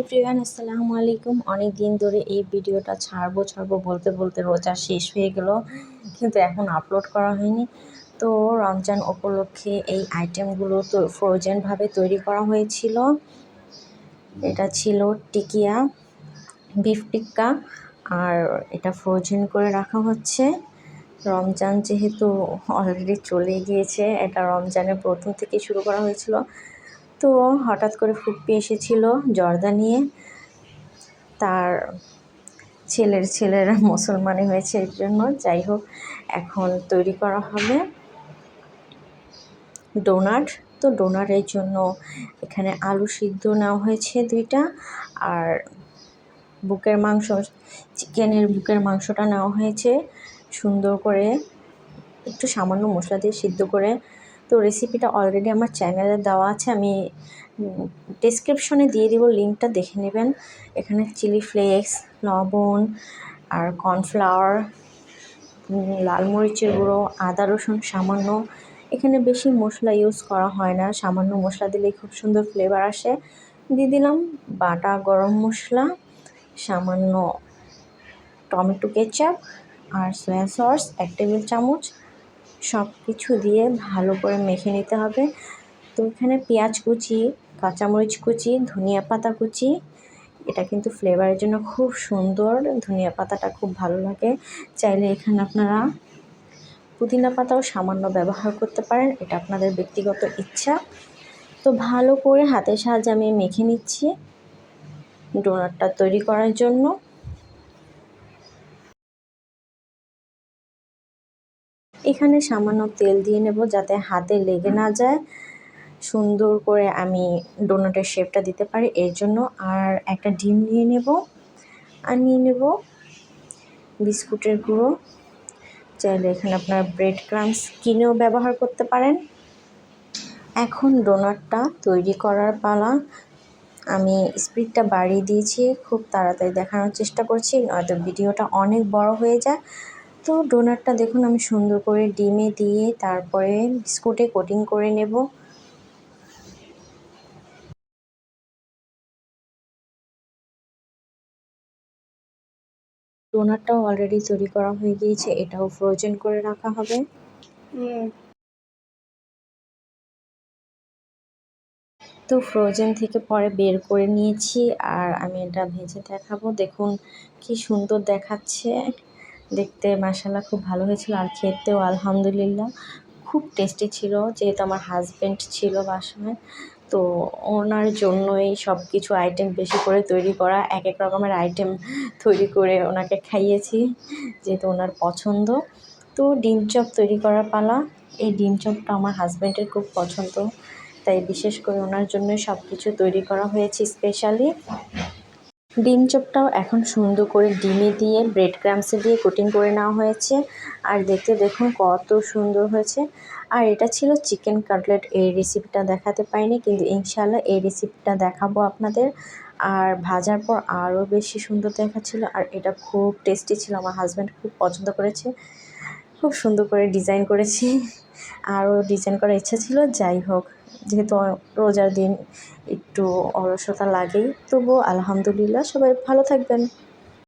Everyone, আসসালামু আলাইকুম। অনেক দিন ধরে এই ভিডিওটা ছাড়বো ছাড়বো বলতে বলতে রোজা শেষ হয়ে গেল, কিন্তু এখন আপলোড করা হয়নি। তো রমজান উপলক্ষে এই আইটেমগুলো তো ফ্রোজেনভাবে তৈরি করা হয়েছিল। এটা ছিল টিকিয়া বিফ টিক্কা আর এটা ফ্রোজেন করে রাখা হচ্ছে। রমজান যেহেতু অলরেডি চলে গিয়েছে, এটা রমজানের প্রথম থেকে শুরু করা হয়েছিল। তো হঠাৎ করে ফুপ্পি এসেছিল জর্দা নিয়ে। তার ছেলের ছেলেরা মুসলমানি হয়েছে এর জন্য। যাই হোক, এখন তৈরি করা হবে ডোনাট। তো ডোনারের জন্য এখানে আলু সিদ্ধ নেওয়া হয়েছে দুইটা। আর বুকের মাংস, চিকেনের বুকের মাংসটা নেওয়া হয়েছে সুন্দর করে। একটু সামান্য মশলা দিয়ে সিদ্ধ করে তো রেসিপিটা অলরেডি আমার চ্যানেলে দেওয়া আছে, আমি ডিসক্রিপশনে দিয়ে দিব লিঙ্কটা দেখে নেবেন। এখানে চিলি ফ্লেক্স লবণ, আর কর্নফ্লাওয়ার লাল মরিচের গুঁড়ো, আদা, রসুন, সামান্য, এখানে বেশি মশলা ইউজ করা হয় না, সামান্য মশলা দিলেই খুব সুন্দর ফ্লেভার আসে। দিয়ে দিলাম বাটা গরম মশলা, সামান্য টমেটো কেচাপ আর সয়া সস এক টেবিল চামচ। সব কিছু দিয়ে ভালো করে মেখে নিতে হবে। তো এখানে পেঁয়াজ কুচি, কাঁচামরিচ কুচি, ধনিয়া পাতা কুচি, এটা কিন্তু ফ্লেভারের জন্য খুব সুন্দর। ধনিয়া পাতাটা খুব ভালো লাগে। চাইলে এখানে আপনারা পুদিনা পাতাও সামান্য ব্যবহার করতে পারেন, এটা আপনাদের ব্যক্তিগত ইচ্ছা। তো ভালো করে হাতের সাহায্যে আমি মেখে নিচ্ছি। ডোনাটটা তৈরি করার জন্য। এখানে সামান্য তেল দিয়ে নেব যাতে হাতে লেগে না যায়। সুন্দর করে আমি ডোনাটের শেপটা দিতে পারি, এর জন্য। আর একটা ডিম নিয়ে নেব। আর নিয়ে নেব বিস্কুটের গুঁড়ো। চাইলে এখানে আপনার ব্রেড ক্রামস কিনেও ব্যবহার করতে পারেন। এখন ডোনাটটা তৈরি করার পালা। আমি স্পিডটা বাড়িয়ে দিয়েছি, খুব তাড়াতাড়ি দেখানোর চেষ্টা করছি, নয়তো ভিডিওটা অনেক বড় হয়ে যায়। তো ডোনাটটা দেখুন আমি সুন্দর করে ডিমে দিয়ে তারপরে বিস্কুটে কোটিং করে নেব। ডোনাটটাও অলরেডি তৈরি করা হয়ে গিয়েছে এটাও ফ্রোজেন করে রাখা হবে। তো ফ্রোজেন থেকে পরে বের করে নিয়েছি আর আমি এটা ভেজে দেখাবো। দেখুন কি সুন্দর দেখাচ্ছে। দেখতে মাসাল্লাহ খুব ভালো হয়েছিল আর খেতেও আলহামদুলিল্লাহ। খুব টেস্টি ছিল, যেহেতু আমার হাজব্যান্ড ছিল বাসায়। তো ওনার জন্যই সব কিছু আইটেম বেশি করে তৈরি করা এক এক রকমের আইটেম তৈরি করে ওনাকে খাইয়েছি, যেহেতু ওনার পছন্দ। তো ডিম চপ তৈরি করার পালা, এই ডিম চপটা আমার হাজব্যান্ডের খুব পছন্দ। তাই বিশেষ করে ওনার জন্য সব কিছু তৈরি করা হয়েছে স্পেশালি ডিম চপটাও এখন সুন্দর করে ডিমে দিয়ে ব্রেড ক্রামসে দিয়ে কোটিং করে নেওয়া হয়েছে। আর দেখতে দেখুন কত সুন্দর হয়েছে। আর এটা ছিল চিকেন কাটলেট এই রেসিপিটা দেখাতে পাইনি, কিন্তু ইনশাল্লাহ এই রেসিপিটা দেখাবো আপনাদের। আর ভাজার পর আরও বেশি সুন্দর দেখাচ্ছিল, আর এটা খুব টেস্টি ছিল, আমার হাজব্যান্ড খুব পছন্দ করেছে। খুব সুন্দর করে ডিজাইন করেছি। আরও ডিজাইন করার ইচ্ছা ছিল, যাই হোক। যেহেতু রোজার দিন একটু অলসতা লাগেই তবুও আলহামদুলিল্লাহ সবাই ভালো থাকবেন।